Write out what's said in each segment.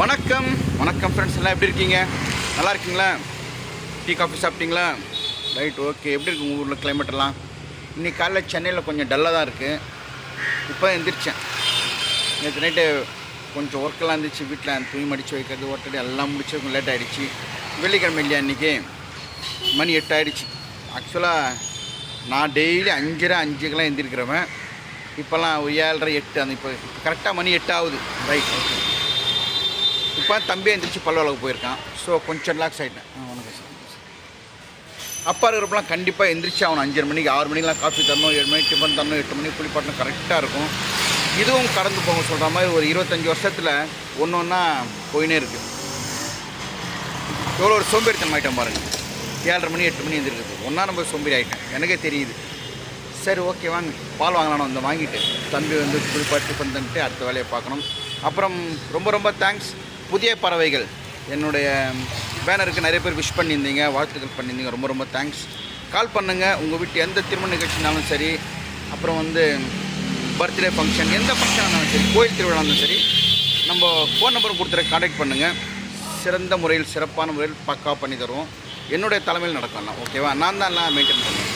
வணக்கம். வணக்கம் ஃப்ரெண்ட்ஸ் எல்லாம் எப்படி இருக்கீங்க? நல்லா இருக்கீங்களா? டீ காஃபி சாப்பிட்டீங்களா? ரைட் ஓகே எப்படி இருக்கு உங்கள் ஊரில் கிளைமேட்டெல்லாம் இன்றைக்கி இன்னைக்கு காலைல சென்னையில் கொஞ்சம் டல்லாக தான் இருக்குது இப்போ எந்திரிச்சேன். நேற்று நைட்டு கொஞ்சம் ஒர்க்கெல்லாம் இருந்துச்சு. வீட்டில் துணி மடித்து வைக்கிறது ஒட்டடி எல்லாம் முடிச்சு கொஞ்சம் லேட் ஆகிடுச்சு வெள்ளிக்கிழமை இல்லையா இன்றைக்கி மணி எட்டு ஆகிடுச்சு ஆக்சுவலாக நான் டெய்லி அஞ்சரை அஞ்சுக்கெல்லாம் எந்திரிக்கிறவன். இப்போல்லாம் ஏழரை எட்டு அந்த இப்போ கரெக்டாக மணி எட்டு ஆகுது. ரைட் ஓகே இப்போ தம்பி எந்திரிச்சு பல்வளவுக்கு போயிருக்கான். ஸோ கொஞ்சம் ரிலாக்ஸ் ஆகிட்டேன் வணக்கம் சார். அப்பா இருக்கிறப்பலாம் கண்டிப்பாக எந்திரிச்சு அவன் அஞ்சரை மணிக்கு ஆறு மணிக்கெலாம் காஃபி தரணும் ஏழு மணிக்கு டிஃபன் தரணும் எட்டு மணிக்கு குளிப்பாட்டணும் கரெக்டாக இருக்கும். இதுவும் கடந்து போங்க சொல்கிற மாதிரி ஒரு இருபத்தஞ்சி வருஷத்தில் ஒன்று ஒன்றா போயினே இருக்குது எவ்வளோ ஒரு சோம்பேறித்தனம் ஆகிட்டேன் பாருங்கள் ஏழரை மணி எட்டு மணி எழுந்திருக்குது ஒன்றா நம்ம சோம்பேறி ஆகிட்டேன் எனக்கே தெரியுது. சரி ஓகே வாங்க. பால் வாங்கலாம்னு வந்து வாங்கிட்டு. தம்பி வந்து குளிப்பாட்டு டிஃபன் தந்துட்டு அடுத்த வேலையை பார்க்கணும். அப்புறம் ரொம்ப ரொம்ப தேங்க்ஸ் புதிய பறவைகள். என்னுடைய பேனருக்கு நிறைய பேர் விஷ் பண்ணியிருந்தீங்க வாழ்த்துக்கள் பண்ணியிருந்தீங்க. ரொம்ப ரொம்ப தேங்க்ஸ் கால் பண்ணுங்கள் உங்கள் வீட்டு எந்த திருமண நிகழ்ச்சினாலும் சரி அப்புறம் வந்து பர்த்டே ஃபங்க்ஷன் எந்த ஃபங்க்ஷன் இருந்தாலும் சரி கோயில் திருவிழா இருந்தாலும் சரி நம்ம ஃபோன் நம்பர் கொடுத்துற காண்டாக்ட் பண்ணுங்கள் சிறந்த முறையில் சிறப்பான முறையில் பக்காவாக பண்ணி தருவோம். என்னுடைய தலைமையில் நடக்கலாம். ஓகேவா நான் தான் எல்லாம் மெயின்டைன் பண்ணுவேன்.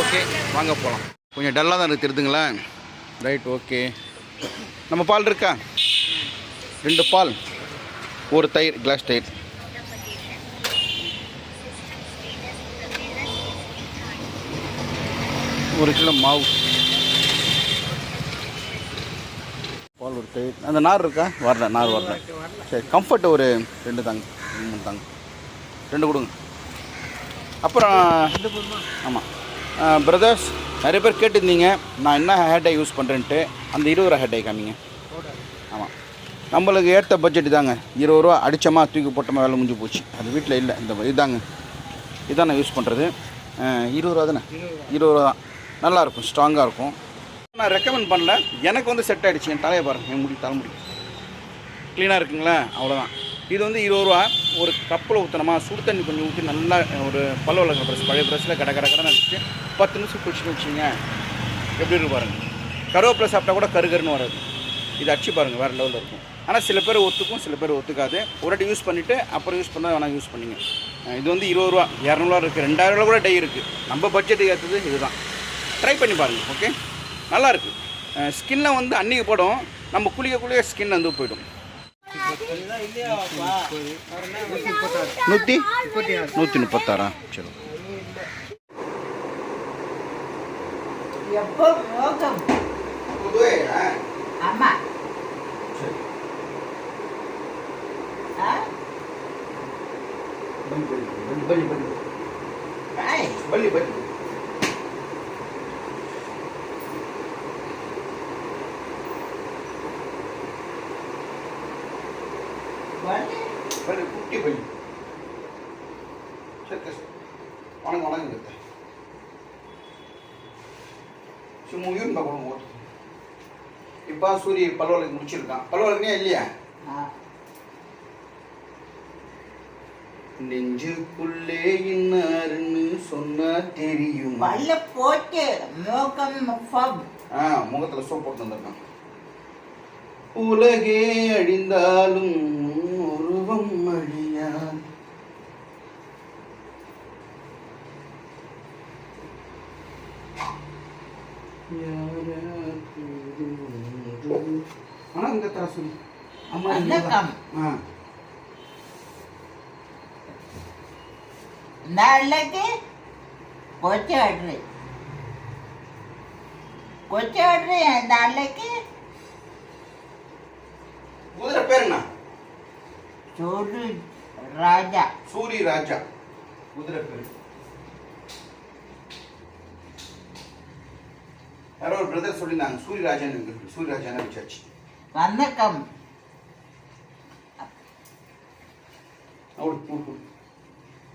ஓகே வாங்க போகலாம் கொஞ்சம் டல்லாக தான் இருக்குது தெரியுதுங்களா? ரைட் ஓகே நம்ம பால் இருக்கா? ரெண்டு பால். ஒரு தயிர் கிளாஸ் தயிர். ஒரு கிலோ மாவு. பால் ஒரு தயிர். அந்த நார் இருக்கா? வரல நார் வரல. சரி கம்ஃபர்ட் ஒரு ரெண்டு தாங்க. மூணு தாங்க. ரெண்டு கொடுங்க. அப்புறம் ஆமாம் பிரதர்ஸ் நிறைய பேர் கேட்டிருந்தீங்க. நான் என்ன ஹேட்டை யூஸ் பண்ணுறேன்ட்டு அந்த இருபது ரூபா ஹேட்டை காமிங்க நம்மளுக்கு ஏற்ற பட்ஜெட் தாங்க. இருபது ரூபா அடித்தோமா தூக்கி போட்டோமா வேலை முடிஞ்சு போச்சு. அது வீட்டில் இல்லை. இந்த இதாங்க. இதான் நான் யூஸ் பண்ணுறது இருபது ரூபா தானே? இருபது ரூபா தான். நல்லாயிருக்கும் ஸ்ட்ராங்காக இருக்கும். நான் ரெக்கமெண்ட் பண்ணல. எனக்கு வந்து செட் ஆகிடுச்சு என் தலையை பாருங்கள் என் முடி தலைமுடி. க்ளீனாக இருக்குங்களா? அவ்வளோதான் இது வந்து இருபது ரூபா. ஒரு கப்பில் ஊற்றணுமா சுடு தண்ணி கொஞ்சம் ஊற்றி நல்லா ஒரு பல்ல வளர்க்குற ப்ரெஷ் பழைய ப்ரெஷ்ஷில் கடை கடை கடை வச்சுட்டு பத்து நிமிஷம் குடிச்சுன்னு வச்சுங்க எப்படி இருக்கு பாருங்க. கருவேப்பிலை சாப்பிட்டா கூட கருகருன்னு வராது. இது அடிச்சு பாருங்கள் வேறு லெவலில் இருக்கும். ஆனால் சில பேர் ஒத்துக்கும் சில பேர் ஒத்துக்காது. ஒரு வாட்டி யூஸ் பண்ணிவிட்டு அப்புறம் யூஸ் பண்ணால் வேணால் யூஸ் பண்ணிங்க. இது வந்து இருபது ரூபா இரநூறுவா இருக்குது ரெண்டாயிரம் கூட டை இருக்குது நம்ம பட்ஜெட்டுக்கு ஏற்றது இதுதான். ட்ரை பண்ணி பாருங்கள் ஓகே நல்லா ஸ்கின்னில் வந்து அன்றைக்கி படம். நம்ம குளிக்க குளிக்க ஸ்கின் வந்து போய்டும். நூற்றி நூற்றி முப்பத்தாறா? சரி எப்போ ரோகம் ஆமா. ஐ, பள்ளி பள்ளி வலி. பள்ளி குட்டி பள்ளி சரி வணக்கம் வணக்கம் கத்த சும்மா உயிர் பார்க்கணும் ஓட்டு இப்போ சூரிய பல்வலுக்கு முடிச்சிருக்கான் பல்வலுக்குனே இல்லையா நெஞ்சுக்குள்ளே இன்னாருன்னு சொன்னா தெரியும்? பல்ல போட்டு மோகம் ஆ முகத்தில் சோப் போட்டு வந்திருக்கான் உலகே அழிந்தாலும் உருவம் அழியாது. ஆனா இங்க தர சொல்லி. அம்மா. ஆ. கொச்சாடுறி கொச்சாடுறி நாளைக்கு குதிரை பேர் என்ன? சோறு ராஜா. சூரி ராஜா. குதிரை பேர். யாரோ ஒரு பிரதர் சொல்லியிருந்தாங்க சூரிய ராஜான்னு சூரிய ராஜான்னு வச்சாச்சு. வணக்கம். அவரு கூடு கூடு ராஜாக்கள் மாளிகையும் வணக்கம் காணாத பா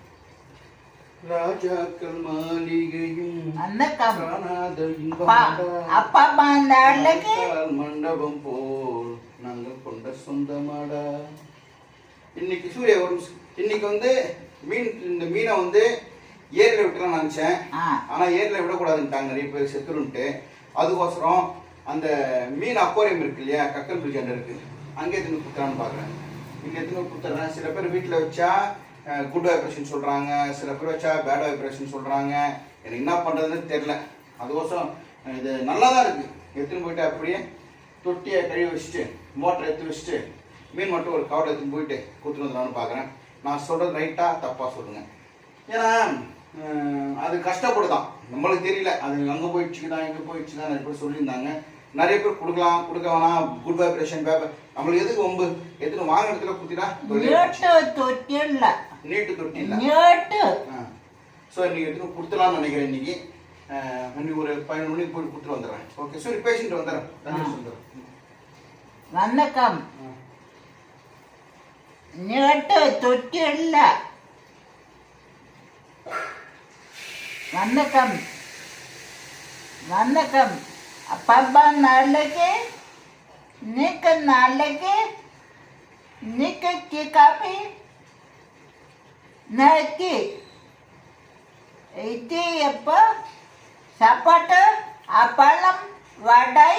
இன்பமாடா. அப்பா அம்மா நாளைக்கு கால் மண்டபம் போல் நாங்கள் கொண்ட சொந்தமாடா இன்னைக்கு சூரிய ஒரு. இன்னைக்கு வந்து மீன் இந்த மீனை வந்து ஏரியில் விட்டுலாம் நினச்சேன். ஆனால் ஏரியில் விடக்கூடாதுன்ட்டாங்க நிறைய பேர் செத்துருன்ட்டு. அதுக்கோசரம் அந்த மீன் அக்வாரியம் இருக்கு இல்லையா கக்கல் பிரிட்ஜ் அங்கே இருக்கு. அங்கே எடுத்துன்னு குத்துறான்னு பார்க்குறேன் இங்கே எடுத்துன்னு குத்துறேன் சில பேர் வீட்டில் வச்சா குட் வைப்ரேஷன் சொல்கிறாங்க சில பேர் வச்சா பேட் வைப்ரேஷன் சொல்கிறாங்க எனக்கு என்ன பண்ணுறதுன்னு தெரில அதுக்கோசம் இது நல்லா தான் இருக்குது எடுத்துன்னு போயிட்டு அப்படியே தொட்டியை கழுவி வச்சுட்டு மோட்டரை எடுத்து வச்சுட்டு மீன் மட்டும் ஒரு கவரை எடுத்துன்னு போயிட்டு கொடுத்துட்டு வந்துடலாம்னு பார்க்குறேன். நான் சொல்கிறது ரைட்டாக தப்பாக சொல்லுங்கள் ஏன்னா அது கஷ்டப்படுதான். நம்மளுக்கு தெரியல. அது அங்கே போயிடுச்சுக்குதா இங்கே போயிடுச்சுதான் நிறைய பேர் சொல்லியிருந்தாங்க. நிறைய பேர் கொடுக்கலாம் கொடுக்க வேணாம். குட் வைப்ரேஷன் பேப்பர் நம்மளுக்கு எதுக்கு ஒம்பு எதுக்கு வாங்க இல்லை. தொட்டி இல்லை. நீட்டு. ஸோ இன்னைக்கு எடுத்து கொடுத்துலாம்னு நினைக்கிறேன் இன்னைக்கு. அஹ், இன்னைக்கு ஒரு பதினொன்று மணிக்கு போய் கொடுத்துட்டு வந்துடுறேன். ஓகே சரி பேஷண்ட் வந்துடுறேன். வந்துடுறேன் வணக்கம். நீட்டு தொட்டில்ல வணக்கம். வணக்கம். அப்பா நாளைக்கு நீக்க நாளைக்கு நீக்க காப்பி நாளைக்கு இது எப்போ சாப்பாட்டு அப்பளம் வடை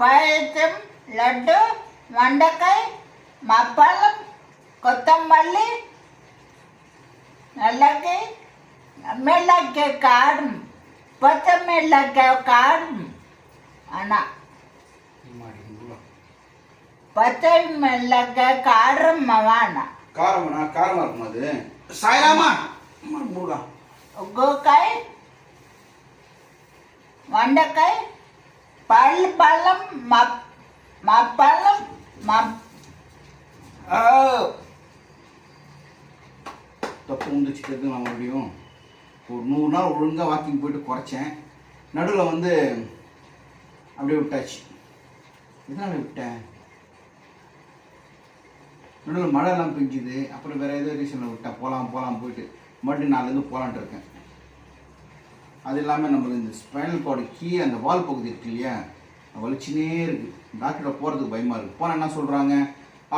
பாயசம் லட்டு மண்டக்காய் மப்பளம் கொத்தமல்லி అలాగే మెల్లగా కారం పచ్చ మెల్లగా కారం అన్న மாடி, உள்ள. పచ్చ మెల్లగా కారం అన్న காரமா காரமா இருக்குமா சாய்ராமா? முருகா. கோக்காய் வண்டக்காய் பல் பழம் மப் மப்பழம் மப். தப்பு உந்துச்சுக்கிறது நான் மறுபடியும்? ஒரு நூறு நாள் ஒழுங்காக வாக்கிங் போயிட்டு குறைச்சேன். நடுவில் வந்து அப்படியே விட்டாச்சு. எதனால் விட்டேன்? நடுவில் மழைலாம் பெஞ்சுது. அப்புறம் வேறு ஏதோ ரீசனில் விட்டேன் போகலாம் போகலாம் போயிட்டு மறுபடியும் நாலுலேருந்து போகலான்ட்டு இருக்கேன். அது இல்லாமல் நம்மளுக்கு இந்த ஸ்பைனல் கார்டு கீழே அந்த வால் பகுதி இருக்கு இல்லையா? வலிச்சுனே இருக்குது டாக்டர்கிட்ட போகிறதுக்கு பயமாக இருக்குது போனால் என்ன சொல்கிறாங்க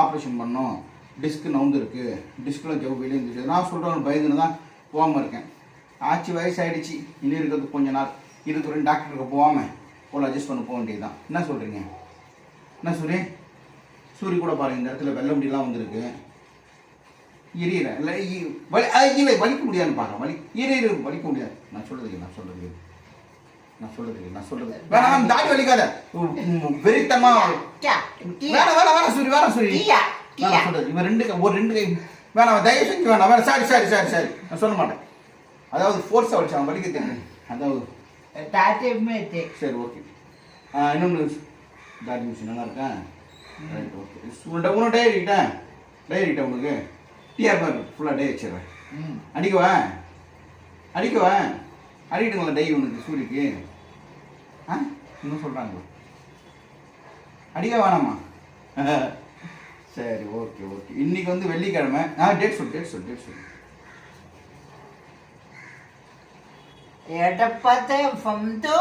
ஆப்ரேஷன் பண்ணோம். டிஸ்க் நவுந்து இருக்குது டிஸ்கில் ஜவு வெளியே இருந்துச்சு. நான் சொல்கிறேன் பயந்துன்னு தான் போகாமல் இருக்கேன். ஆச்சு வயசாயிடுச்சு. இன்னும் இருக்கிறது கொஞ்ச நாள். இதுக்கு ரெண்டு டாக்டருக்கு போகாமல் ஒரு அட்ஜஸ்ட் பண்ண போக வேண்டியது தான் என்ன சொல்கிறீங்க என்ன சூரி சூரிய கூட பாருங்க இந்த இடத்துல வெள்ள முடியெல்லாம் வந்திருக்கு. எரியல. இல்லை இல்லை வலிக்க முடியாதுன்னு பாருங்க வலி எரியல வலிக்க முடியாது. நான் சொல்கிறது நான் சொல்கிறது நான் சொல்றது நான் சொல்றது வேணாம் தாடி வலிக்காத. வெறித்தமா. வேணாம் வேணாம் வேணாம் சூரிய வேணாம் சூரிய. நான் இவன் ரெண்டு ஒரு ரெண்டு கை. வேணாம் தயவு செஞ்சு வேணாம். வேணாம் சாரி சாரி சாரி சாரி. நான் சொல்ல மாட்டேன். அதாவது ஃபோர்ஸாக வலிச்சு அவன் வலிக்க தெரியும். அதாவது சரி ஓகே இன்னொன்று தாடி மிஷின் நல்லா இருக்கேன் ரைட் ஓகே உன்கிட்ட உன்னோட டைரி கிட்டேன் டைரி கிட்ட உனக்கு டிஆர் பார் ஃபுல்லாக டே வச்சிடுறேன் அடிக்கவா அடிக்கவா அடிக்கிட்டுங்களா டை உனக்கு சூரிக்கு ஆ இன்னும் சொல்கிறாங்க அடிக்க வேணாமா சரி ஓகே ஓகே இன்னைக்கு வந்து வெள்ளிக்கிழமை ஆ டேட் சொல்லு டேட் சொல்லு டேட் சொல்லு ఎడపతే ఫంతు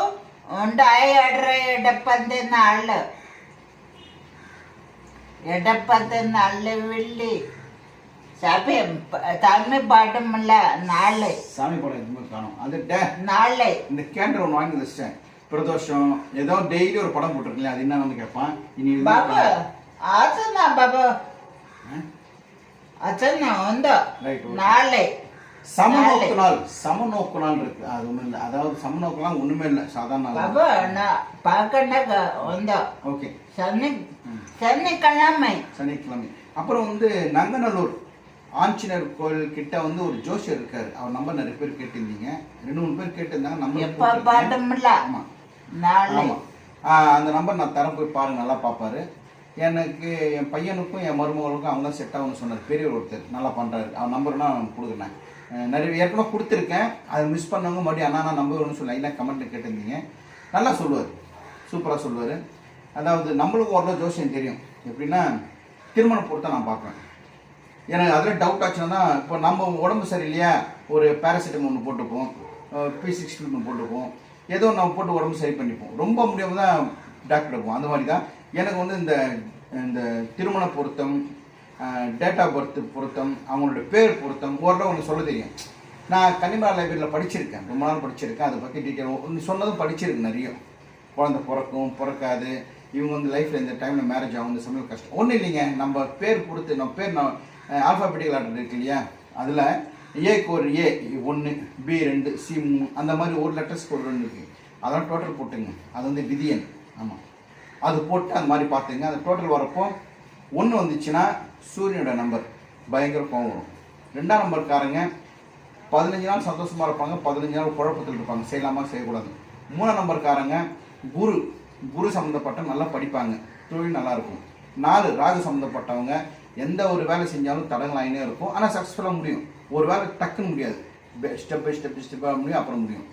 ఉండాయి ఎడ్ర ఎడపతే నాళ్ళు ఎడపతే నాళ్ళు వెళ్ళి சபை தமிழ் பாட்டமில்ல நாளை சாமி படம் எதுவுமே காணும் அது டே நாளை இந்த கேண்டர் ஒன்று வாங்கி வச்சிட்டேன் பிரதோஷம் ஏதோ டெய்லி ஒரு படம் போட்டிருக்கீங்களா அது என்னன்னு கேட்பான் இனி இது బాబు ఆసనా బాబు ஆ? అతను சமநோக்கு நாள் சமநோக்கு நாள் இருக்கு. அது ஒண்ணும் இல்ல. அதாவது சமநோக்குலாம் ஒண்ணுமே இல்லை. சாதாரண பார்க்க நான் பார்க்கண்ட வந்தோம் ஓகே. சனி சனிக்கிழமை. சனிக்கிழமை. அப்புறம் வந்து நங்கநல்லூர் ஆஞ்சினர் கோயில் கிட்ட வந்து ஒரு ஜோசியர் இருக்காரு. அவர் நம்பர் நிறைய பேர் கேட்டிருந்தீங்க. ரெண்டு மூணு பேர் கேட்டிருந்தாங்க. நம்பர் பாட்டமில்ல அந்த நம்பர் நான் தரம் போய் பாருங்க. நல்லா பார்ப்பாரு எனக்கு என் பையனுக்கும் என் மருமகளுக்கும் அவங்க செட் ஆகும்னு சொன்னார். பெரியவர் ஒருத்தர். நல்லா பண்றாரு. அவர் நம்பர்னா கொடுக்குறேன். நிறைய ஏற்கனவே கொடுத்துருக்கேன். அதை மிஸ் பண்ணவங்க மறுபடியும் அண்ணா நான் நம்புவேன்னு சொல்லி லைனாக கமெண்ட்டு கேட்டிருந்தீங்க. நல்லா சொல்லுவார். சூப்பராக சொல்லுவார். அதாவது நம்மளுக்கும் ஓரளவு ஜோசியம் தெரியும். எப்படின்னா திருமண பொறுத்த நான் பார்ப்பேன். எனக்கு அதில் டவுட் ஆச்சுன்னா இப்போ நம்ம உடம்பு சரியில்லையா? ஒரு பேராசிட்டமல் ஒன்று போட்டுப்போம். பி சிக்ஸ்டி ஒன்று போட்டுப்போம். ஏதோ நம்ம போட்டு உடம்பு சரி பண்ணிப்போம். ரொம்ப முடியாமல் தான் டாக்டர் இருப்போம் அந்த மாதிரி தான் எனக்கு வந்து இந்த இந்த திருமண பொருத்தம் டேட் ஆஃப் பர்த் பொருத்தம் அவங்களோட பேர் பொருத்தம் ஓரளவு ஒன்று சொல்ல தெரியும். நான் கன்னிமரா லைப்ரரியில் படிச்சிருக்கேன் ரொம்ப நாள் படிச்சிருக்கேன் அதை பற்றி டீட்டெயில் ஒன்று சொன்னதும் படிச்சிருக்கேன் நிறைய. குழந்தை பிறக்கும் பிறக்காது இவங்க வந்து லைஃப்பில் இந்த டைமில் மேரேஜ் ஆகும் இந்த சமயம் கஷ்டம். ஒன்றும் இல்லைங்க நம்ம பேர் கொடுத்து நம்ம பேர் நான் ஆல்ஃபாபெட்டிக்கல் ஆர்டர் இருக்கு இல்லையா? அதில் ஏக்கு ஒரு ஏ ஒன்று பி ரெண்டு சி மூணு அந்த மாதிரி ஒரு லெட்டர்ஸ்க்கு ஒரு ரெண்டு இருக்குது அதெல்லாம் டோட்டல் போட்டுங்க. அது வந்து விதியன். ஆமாம் அது போட்டு அந்த மாதிரி பார்த்துங்க. அந்த டோட்டல் வரப்போ ஒன்று வந்துச்சுன்னா சூரியனோட நம்பர் பயங்கர கோவம் வரும். ரெண்டாம் நம்பர்காரங்க பதினஞ்சு நாள் சந்தோஷமாக இருப்பாங்க பதினஞ்சு நாள் குழப்பத்தில் இருப்பாங்க. செய்யலாமா செய்யக்கூடாது. மூணாம் நம்பர்காரங்க குரு குரு சம்மந்தப்பட்ட நல்லா படிப்பாங்க. தொழில் நல்லாயிருக்கும் நாலு ராகு சம்மந்தப்பட்டவங்க எந்த ஒரு வேலை செஞ்சாலும் தடங்களாயினே இருக்கும். ஆனால் சக்ஸஸ்ஃபுல்லாக முடியும். ஒரு வேலை டக்குன்னு முடியாது. ஸ்டெப் பை ஸ்டெப் ஸ்டெப்பாக முடியும் அப்புறம் முடியும்.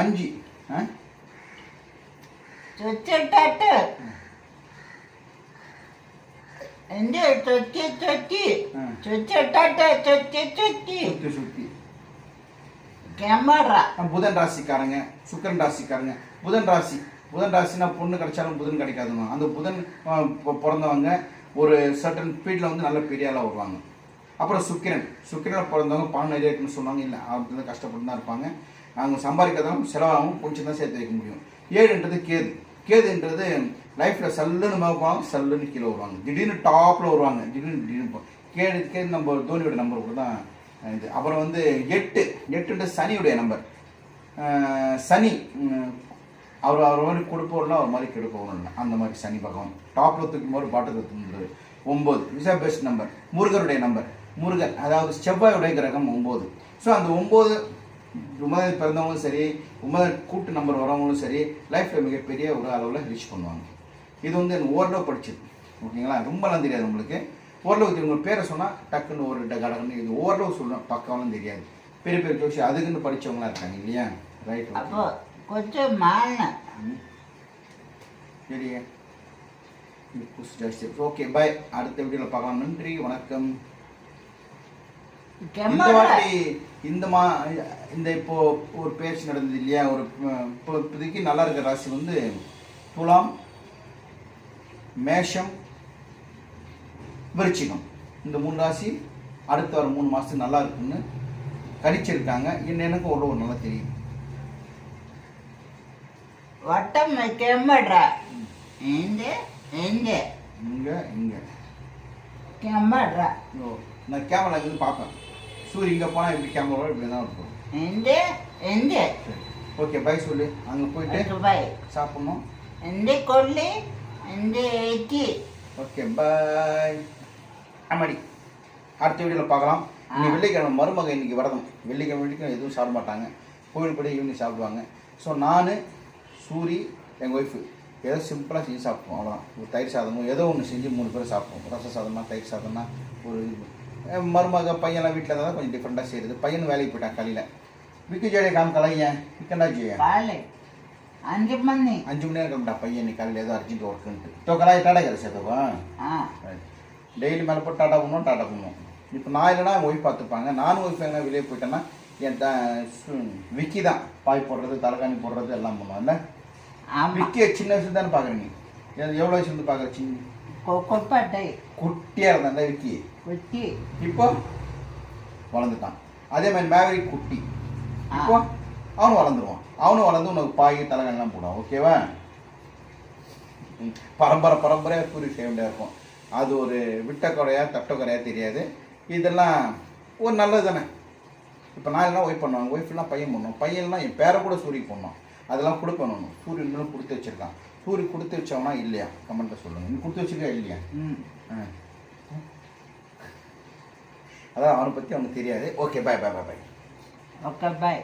அஞ்சு എന്റെ ചുറ്റി ചുറ്റി ആ. ചുറ്റിട്ടിട്ട് ചുറ്റി ചുറ്റി சுற்றி சுற்றி ക്യാമറ புதன் ராசிக்காரங்க சுக்கிரன் ராசிக்காரங்க புதன் ராசி புதன் ராசினா பொண்ணு கிடைச்சாலும் புதன் கிடைக்காதுமா அந்த புதன் அஹ், பொ- பிறந்தவங்க ஒரு சர்டன் ஃபீல்டில் வந்து நல்ல பெரிய ஆளாக வருவாங்க அப்புறம் சுக்கிரன் சுக்கிரனில் பிறந்தவங்க பணம் நிறைய இருக்குன்னு சொன்னாங்க இல்லை அவங்க கஷ்டப்பட்டு தான் இருப்பாங்க அவங்க சம்பாதிக்கிறதாலும் செலவாகும் கொஞ்சம் தான் சேர்த்து வைக்க முடியும் ஏழுன்றது கேது கேதுன்றது லைஃப்பில் சல்லுன்னு மேப்பாங்க சல்லுன்னு கீழே வருவாங்க. திடீர்னு டாப்பில் வருவாங்க. திடீர்னு திடீர்னு போ- கேடு கேது நம்ம தோனியோட நம்பர் கூட தான் இது அப்புறம் வந்து எட்டு எட்டுன்ற சனியுடைய நம்பர் சனி அவர் அவர் மாதிரி கொடுப்பவர்னா அவர் மாதிரி கெடுப்பவர்கள் அந்த மாதிரி சனி பகவான். டாப்பில் தூக்கும் போது பாட்டத்தில் தூங்குறது ஒம்பது இஸ் பெஸ்ட் நம்பர் முருகருடைய நம்பர் முருகன் அதாவது செவ்வாயுடைய கிரகம் ஒம்பது ஸோ அந்த ஒம்பது உமது பிறந்தவங்களும் சரி உமது கூட்டு நம்பர் வரவங்களும் சரி லைஃப்பில் மிகப்பெரிய ஒரு அளவில் ரீச் பண்ணுவாங்க. இது வந்து எனக்கு ஓரளவு படிச்சது ஓகேங்களா? ரொம்பலாம் தெரியாது உங்களுக்கு. ஓரளவு தெரியும். உங்கள் பேரை சொன்னால் டக்குன்னு ஒரு கடகன்னு இது ஓரளவு சொல்லணும் பக்காவெல்லாம் தெரியாது. பெரிய பெரிய ஜோஷி அதுக்குன்னு படித்தவங்களாம் இருக்காங்க இல்லையா? ரைட் அப்போ கொஞ்சம் மாறினேன் சரியா ஓகே பாய் அடுத்த வீடியோவில் பார்க்கலாம். நன்றி வணக்கம். இந்த வாட்டி இந்த மா இந்த இப்போ ஒரு பேச்சு நடந்தது இல்லையா? ஒரு இப்போதைக்கு நல்லா இருக்கிற ராசி வந்து துலாம். மேஷம் விருச்சிகம். இந்த மூணு ராசி அடுத்த வர மூணு மாதத்துக்கு நல்லா இருக்குன்னு கணிச்சிருக்காங்க. என்னென்னக்கு ஒரு ஒரு நல்லா தெரியும் வட்டம் கிளம்படுற எந்த எங்க? இங்கே இங்கே. நான் கேமரா இருந்து பார்ப்பேன். சூரிய இங்கே போனால் இப்படி கேமரா இப்படி தான் இருக்கும். எந்த எந்த ஓகே பை சொல்லு. அங்கே போயிட்டு பாய் சாப்பிடணும். எந்த கொள்ளி ஓகே பாய் ஆமாடி அடுத்த வீடியோவில் பார்க்கலாம். இன்னைக்கு வெள்ளிக்கிழமை மருமக இன்னைக்கு விரதம். வெள்ளிக்கிழமை வெள்ளிக்கிழமை எதுவும் சாப்பிட மாட்டாங்க. கோவில் படி ஈவினிங் சாப்பிடுவாங்க. ஸோ நான் சூரி எங்கள் ஒய்ஃபு ஏதோ சிம்பிளாக செஞ்சு சாப்பிடுவோம் அவ்வளோதான் ஒரு தயிர் சாதமோ ஏதோ ஒன்று செஞ்சு மூணு பேர் சாப்பிடுவோம். ரச சாதமா தயிர் சாதம்னா ஒரு மருமக பையன்லாம் வீட்டில் இருந்தால் கொஞ்சம் டிஃப்ரெண்ட்டாக செய்யுது பையன் வேலைக்கு போயிட்டான் காலையில். விக்கு ஜோடியை காம் கலையன் விக்கண்டா ஜெய அஞ்சு மணி. அஞ்சு மணி நேரம் இருக்கா பையன் நீ காலையில் ஏதோ அர்ஜென்ட் ஒர்க்குன்ட்டு டோக்கலா டாடா கதை ஆ. டெய்லி மேலே போட்டு டாடா பண்ணுவோம் டாடா பண்ணுவோம் இப்போ நான் இல்லைனா ஒய்ஃப் பார்த்துப்பாங்க. நானும் ஒய்ஃப் எங்கே வெளியே போயிட்டேன்னா என் த விக்கி தான். பாய் போடுறது தலைகாணி போடுறது எல்லாம் பண்ணுவாங்கல்ல விக்கியை சின்ன வயசு தானே பார்க்குறீங்க எவ்வளோ வயசு வந்து பார்க்குற சின்ன? கொப்பாட்டை. குட்டியாக இருந்தாங்க விக்கி. குட்டி இப்போ வளர்ந்துட்டான். அதே மாதிரி மேவரி குட்டி. இப்போ அவன் வளர்ந்துருவான். அவனும் வளர்ந்து உனக்கு பாய் தலைகாணிலாம் போடுவான் ஓகேவா. பரம்பரை பரம்பரையாக பூரி செய்ய வேண்டியதா இருக்கும். அது ஒரு விட்ட குறையா தட்ட குறையா தெரியாது. இதெல்லாம் ஒரு நல்லது தானே. இப்போ நான் எல்லாம் ஒய்ஃப் பண்ணுவாங்க ஒய்ஃப்லாம் பையன் பண்ணுவோம் பையன்லாம் என் பேரை கூட சூரிய பண்ணோம். அதெல்லாம் கொடுக்கணும். சூரியன் கொடுத்து வச்சிருக்கான். சூரியன் கொடுத்து வச்சவனா இல்லையா? கமெண்ட்டில் சொல்லுங்கள் நீ கொடுத்து வச்சிருக்கா இல்லையா? ம். அதான் அவனை பற்றி அவனுக்கு தெரியாது. ஓகே பாய் பாய் பாய் பாய் ஓகே பாய்